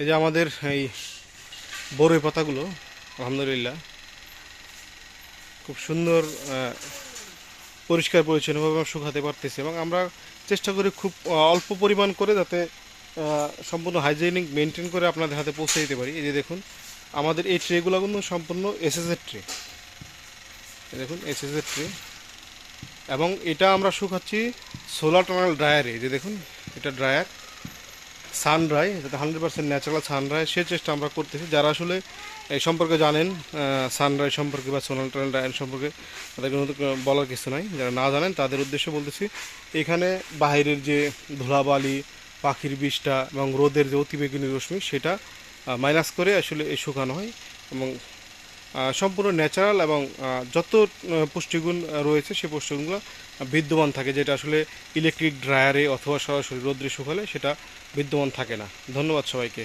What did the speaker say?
এই যে আমাদের এই বড়ই পাতাগুলো, আলহামদুলিল্লাহ, খুব সুন্দর পরিষ্কার পরিচ্ছন্নভাবে শুকাতে পারতেছি এবং আমরা চেষ্টা করি খুব অল্প পরিমাণ করে যাতে সম্পূর্ণ হাইজেনিক মেনটেন করে আপনাদের হাতে পৌঁছে দিতে পারি। এই যে দেখুন, আমাদের এই ট্রেগুলো কিন্তু সম্পূর্ণ এসএসের ট্রে দেখুন এসএসের ট্রে এবং এটা আমরা শুকাচ্ছি সোলার টানাল ড্রায়ারে যে দেখুন, এটা ড্রায়ার সান ড্রাই যাতে হান্ড্রেড পার্সেন্ট ন্যাচারাল সানরাই সে চেষ্টা আমরা করতেছি। যারা আসলে এই সম্পর্কে জানেন সানরাই সম্পর্কে বা সোনাল ড্রায়ার সম্পর্কে, তাদেরকে বলার কিছু নাই। যারা না জানেন, তাদের উদ্দেশ্যে বলতেছি, এখানে বাহিরের যে ধুলাবালি, পাখির বিষটা এবং রোদের যে অতিবেগুনি রশ্মি, সেটা মাইনাস করে আসলে এই শুকানো হয় এবং সম্পূর্ণ ন্যাচারাল এবং যত পুষ্টিগুণ রয়েছে সেই পুষ্টিগুণগুলো বিদ্যমান থাকে, যেটা আসলে ইলেকট্রিক ড্রায়ারে অথবা সরাসরি রোদ্রে শুকালে সেটা বিদ্যমান থাকে না। ধন্যবাদ সবাইকে।